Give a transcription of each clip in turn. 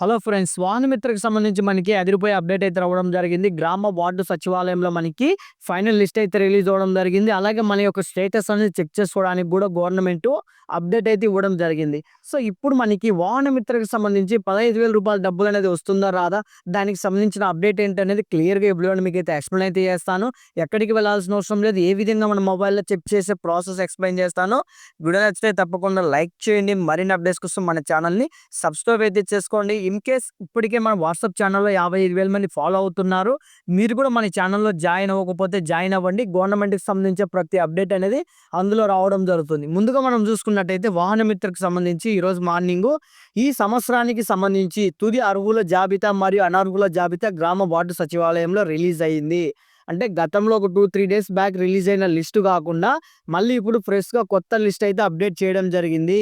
Hello friends వాహనమిత్రకు సంబంధించి మనకి అదిరిపోయే అప్డేట్ అయితే రావడం జరిగింది. గ్రామ వార్డు సచివాలయంలో మనకి ఫైనల్ లిస్ట్ అయితే రిలీజ్ అవ్వడం జరిగింది. అలాగే మన యొక్క స్టేటస్ అనేది చెక్ చేసుకోవడానికి కూడా గవర్నమెంట్ అప్డేట్ అయితే ఇవ్వడం జరిగింది. సో ఇప్పుడు మనకి వాహనమిత్రకు సంబంధించి పదహైదు వేల రూపాయల డబ్బులు అనేది వస్తుందా రాదా? దానికి సంబంధించిన అప్డేట్ ఏంటి అనేది క్లియర్గా ఇప్పుడు మీకు అయితే ఎక్స్ప్లెయిన్ అయితే చేస్తాను. ఎక్కడికి వెళ్ళాల్సిన అవసరం లేదు ఏ విధంగా మన మొబైల్లో చెక్ చేసే ప్రాసెస్ ఎక్స్ప్లెయిన్ చేస్తాను వీడియో నచ్చితే తప్పకుండా లైక్ చేయండి. మరిన్ని అప్డేట్స్ కోసం మన ఛానల్ని సబ్స్క్రైబ్ అయితే చేసుకోండి. ఇన్ కేస్ ఇప్పటికే మన వాట్సాప్ ఛానల్లో యాభై ఐదు వేల మంది ఫాలో అవుతున్నారు మీరు కూడా మన ఛానల్లో జాయిన్ అవ్వకపోతే జాయిన్ అవ్వండి. గవర్నమెంట్కి సంబంధించిన ప్రతి అప్డేట్ అనేది అందులో రావడం జరుగుతుంది. ముందుగా మనం చూసుకున్నట్టయితే వాహనమిత్రకు సంబంధించి ఈరోజు మార్నింగ్ ఈ సంవత్సరానికి సంబంధించి తుది అర్హుల జాబితా మరియు అనర్హుల జాబితా గ్రామ వార్డు సచివాలయంలో రిలీజ్ అయ్యింది అంటే గతంలో ఒక two three days back release అయిన లిస్టు కాకుండా మళ్ళీ ఇప్పుడు ఫ్రెష్గా కొత్త లిస్ట్ అయితే అప్డేట్ చేయడం జరిగింది.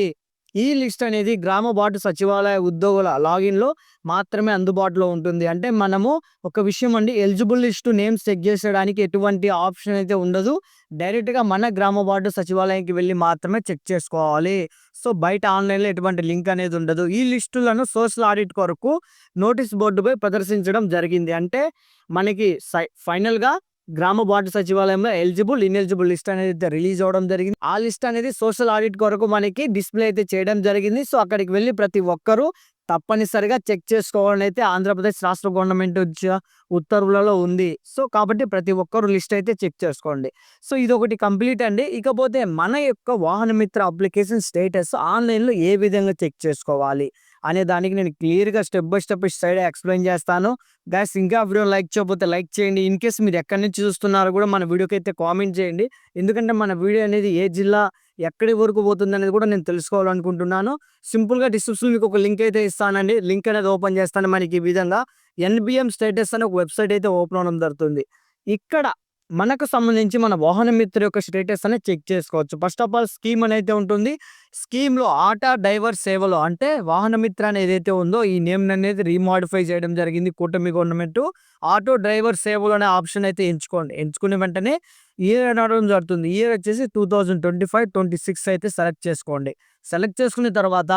ఈ లిస్ట్ అనేది గ్రామ వార్డు సచివాలయ ఉద్యోగుల లాగిన్లో మాత్రమే అందుబాటులో ఉంటుంది. అంటే మనము ఒక విషయం అండి ఎలిజిబుల్ లిస్టు నేమ్స్ చెక్ చేసేయడానికి ఎటువంటి ఆప్షన్ అయితే ఉండదు. డైరెక్ట్గా మన గ్రామ వార్డు సచివాలయానికి వెళ్ళి మాత్రమే చెక్ చేసుకోవాలి. సో బయట ఆన్లైన్లో ఎటువంటి లింక్ అనేది ఉండదు. ఈ లిస్టులను సోషల్ ఆడిట్ కొరకు నోటీస్ బోర్డుపై ప్రదర్శించడం జరిగింది. అంటే మనకి సై ఫైనల్గా గ్రామ వార్డు సచివాలయంలో ఎలిజిబుల్ ఇన్ఎలిజిబుల్ లిస్ట్ అనేది అయితే రిలీజ్ అవ్వడం జరిగింది. ఆ లిస్ట్ అనేది సోషల్ ఆడిట్ కొరకు మనకి డిస్ప్లే అయితే చేయడం జరిగింది. సో అక్కడికి వెళ్ళి ప్రతి ఒక్కరూ తప్పనిసరిగా చెక్ చేసుకోవాలని అయితే ఆంధ్రప్రదేశ్ రాష్ట్ర గవర్నమెంట్ ఉత్తర్వులలో ఉంది. సో కాబట్టి ప్రతి ఒక్కరు లిస్ట్ అయితే చెక్ చేసుకోండి. సో ఇది ఒకటి కంప్లీట్ అండి. ఇకపోతే మన యొక్క వాహన మిత్ర అప్లికేషన్ స్టేటస్ ఆన్లైన్లో ఏ విధంగా చెక్ చేసుకోవాలి? అనే దానికి నేను క్లియర్గా step by step side explain చేస్తాను. గ్యాస్ ఇంకా వీడియో లైక్ చేయకపోతే లైక్ చేయండి. ఇన్ కేస్ మీరు ఎక్కడి నుంచి చూస్తున్నారో కూడా మన వీడియోకి అయితే కామెంట్ చేయండి. ఎందుకంటే మన వీడియో అనేది ఏ జిల్లా ఎక్కడి వరకు పోతుంది అనేది కూడా నేను తెలుసుకోవాలనుకుంటున్నాను. సింపుల్గా డిస్క్రిప్షన్ మీకు ఒక లింక్ అయితే ఇస్తానండి. లింక్ అనేది ఓపెన్ చేస్తాను మనకి ఈ విధంగా. ఎన్బిఎం స్టేటస్ అనే ఒక వెబ్సైట్ అయితే ఓపెన్ అవడం జరుగుతుంది. ఇక్కడ మనకు సంబంధించి మన వాహన మిత్ర యొక్క స్టేటస్ అనేది చెక్ చేసుకోవచ్చు. ఫస్ట్ ఆఫ్ ఆల్ స్కీమ్ అనేది ఉంటుంది. స్కీమ్లో ఆటా డైవర్ సేవలు అంటే వాహన మిత్ర అనేది ఏదైతే ఉందో ఈ నేమ్ అనేది రీమాడిఫై చేయడం జరిగింది కూటమి గవర్నమెంట్ ఆటో డ్రైవర్ సేవలు అనే ఆప్షన్ అయితే ఎంచుకోండి. ఎంచుకున్న వెంటనే ఇయర్ అనడం జరుగుతుంది. ఇయర్ వచ్చేసి two thousand twenty five twenty six అయితే సెలెక్ట్ చేసుకోండి. సెలెక్ట్ చేసుకున్న తర్వాత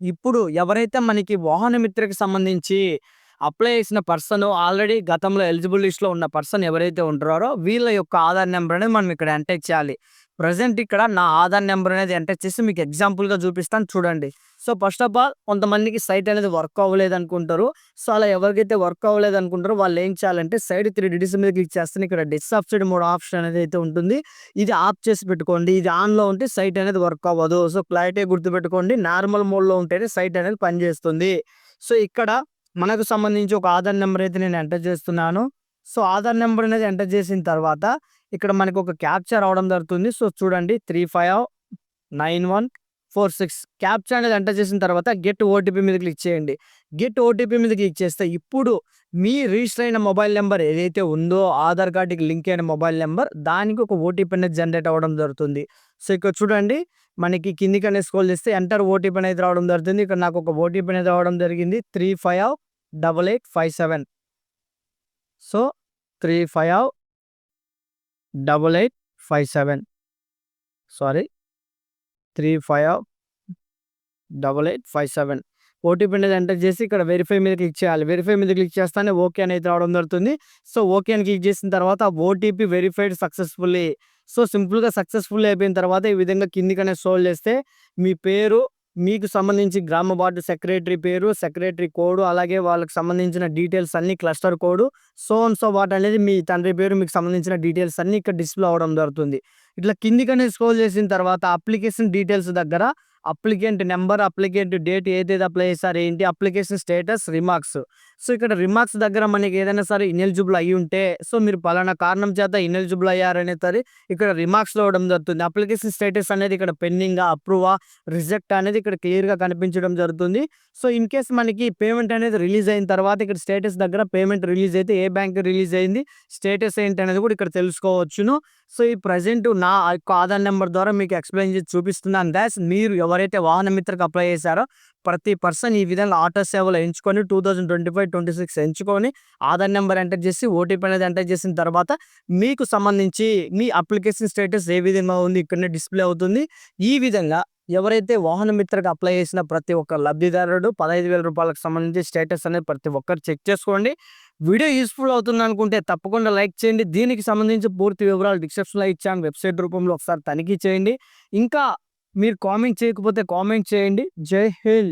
ఇప్పుడు ఎవరైతే మనకి వాహన మిత్రకి సంబంధించి అప్లై చేసిన పర్సన్ ఆల్రెడీ గతంలో ఎలిజిబుల్ లిస్ట్లో ఉన్న పర్సన్ ఎవరైతే ఉంటారో వీళ్ళ యొక్క ఆధార్ నెంబర్ అనేది మనం ఇక్కడ ఎంటర్ చేయాలి. ప్రజెంట్ ఇక్కడ నా ఆధార్ నెంబర్ అనేది ఎంటర్ చేసి మీకు ఎగ్జాంపుల్గా చూపిస్తాను చూడండి. సో ఫస్ట్ ఆఫ్ ఆల్ కొంతమందికి సైట్ అనేది వర్క్ అవ్వలేదు అనుకుంటారు. సో అలా ఎవరికైతే వర్క్ అవ్వలేదు అనుకుంటారో వాళ్ళు ఏం చేయాలంటే సైడ్ త్రీ డిడిస్ మీద క్లిక్ చేస్తే ఇక్కడ డిస్సబ్సిడీ మోడ్ ఆప్షన్ అనేది అయితే ఉంటుంది. ఇది ఆఫ్ చేసి పెట్టుకోండి. ఇది ఆన్లో ఉంటే సైట్ అనేది వర్క్ అవ్వదు. సో క్లారిటీ గుర్తుపెట్టుకోండి. నార్మల్ మోడ్లో ఉంటేనే సైట్ అనేది పనిచేస్తుంది. సో ఇక్కడ మనకు సంబంధించి ఒక ఆధార్ నెంబర్ అయితే నేను ఎంటర్ చేస్తున్నాను. సో ఆధార్ నెంబర్ అనేది ఎంటర్ చేసిన తర్వాత ఇక్కడ మనకు ఒక క్యాప్చర్ అవడం జరుగుతుంది. సో చూడండి three five nine one four six captcha అనేది ఎంటర్ చేసిన తర్వాత గెట్ ఓటీపీ మీద క్లిక్ చేయండి. గెట్ ఓటీపీ మీద క్లిక్ చేస్తే ఇప్పుడు మీ రిజిస్టర్ అయిన మొబైల్ నెంబర్ ఏదైతే ఉందో ఆధార్ కార్డుకి లింక్ అయిన మొబైల్ నెంబర్ దానికి ఒక ఓటీపీ అనేది జనరేట్ అవ్వడం జరుగుతుంది. సో ఇక్కడ చూడండి మనకి కిందికి అనేది స్కోల్ చేస్తే ఎంటర్ ఓటీపీ అనేది రావడం జరుగుతుంది. ఇక్కడ నాకు ఒక ఓటీపీ అనేది రావడం జరిగింది. Three five double eight five seven. So three five double eight five seven. Sorry. Three five double eight five seven OTP అనేది ఎంటర్ చేసి ఇక్కడ వెరిఫై మీద క్లిక్ చేయాలి. వెరిఫై మీద క్లిక్ చేస్తానే ఓకే అనేది రావడం జరుగుతుంది. సో ఓకే అని క్లిక్ చేసిన తర్వాత ఓటీపీ వెరిఫైడ్ సక్సెస్ఫుల్లీ. సో సింపుల్గా సక్సెస్ఫుల్ అయిపోయిన తర్వాత ఈ విధంగా కిందికనే సోల్వ్ చేస్తే మీ పేరు మీకు సంబంధించి గ్రామ వార్డు సెక్రటరీ పేరు సెక్రటరీ కోడ్ అలాగే వాళ్ళకి సంబంధించిన డీటెయిల్స్ అన్ని cluster code so and so what అనేది మీ తండ్రి పేరు మీకు సంబంధించిన డీటెయిల్స్ అన్ని ఇక్కడ డిస్ప్లే అవ్వడం జరుగుతుంది. ఇట్లా కిందికనే స్క్రోల్ చేసిన తర్వాత అప్లికేషన్ డీటెయిల్స్ దగ్గర అప్లికెంట్ నెంబర్ అప్లికెంట్ డేట్ ఏదైతే అప్లై చేశారు ఏంటి? Application status remarks. సో ఇక్కడ రిమార్క్స్ దగ్గర మనకి ఏదైనా సరే ఇనెలిజిబుల్ అయ్యి ఉంటే సో మీరు పలానా కారణం చేత ఇనెలిజిబుల్ అయ్యారనే సరే ఇక్కడ రిమార్క్స్లో ఇవ్వడం జరుగుతుంది. అప్లికేషన్ స్టేటస్ అనేది ఇక్కడ పెండింగ్ అప్రూవా రిజెక్ట్ అనేది ఇక్కడ క్లియర్గా కనిపించడం జరుగుతుంది. సో ఇన్ కేస్ మనకి పేమెంట్ అనేది రిలీజ్ అయిన తర్వాత ఇక్కడ స్టేటస్ దగ్గర పేమెంట్ రిలీజ్ అయితే ఏ బ్యాంక్ రిలీజ్ అయింది స్టేటస్ ఏంటి అనేది కూడా ఇక్కడ తెలుసుకోవచ్చును. సో ఈ ప్రజెంట్ నా యొక్క ఆధార్ నెంబర్ ద్వారా మీకు ఎక్స్ప్లెయిన్ చేసి చూపిస్తున్నాను దాస్ మీరు ఎవరైతే వాహన మిత్రకు అప్లై చేశారో ప్రతి పర్సన్ ఈ విధంగా ఆటో సేవలు ఎంచుకొని two thousand twenty five twenty six ఎంచుకొని ఆధార్ నెంబర్ ఎంటర్ చేసి ఓటీపీ అనేది ఎంటర్ చేసిన తర్వాత మీకు సంబంధించి మీ అప్లికేషన్ స్టేటస్ ఏ విధంగా ఉంది ఇక్కడనే డిస్ప్లే అవుతుంది. ఈ విధంగా ఎవరైతే వాహన మిత్రకు అప్లై చేసిన ప్రతి ఒక్క లబ్ధిదారుడు పదహైదు వేల రూపాయలకు సంబంధించి స్టేటస్ అనేది ప్రతి ఒక్కరు చెక్ చేసుకోండి. వీడియో యూస్ఫుల్ అవుతుంది అనుకుంటే తప్పకుండా లైక్ చేయండి. దీనికి సంబంధించి పూర్తి వివరాలు డిస్క్రిప్షన్లో ఇచ్చాను. వెబ్సైట్ రూపంలో ఒకసారి తనిఖీ చేయండి. ఇంకా మీరు కామెంట్ చేయకపోతే కామెంట్ చేయండి. జై హింద్.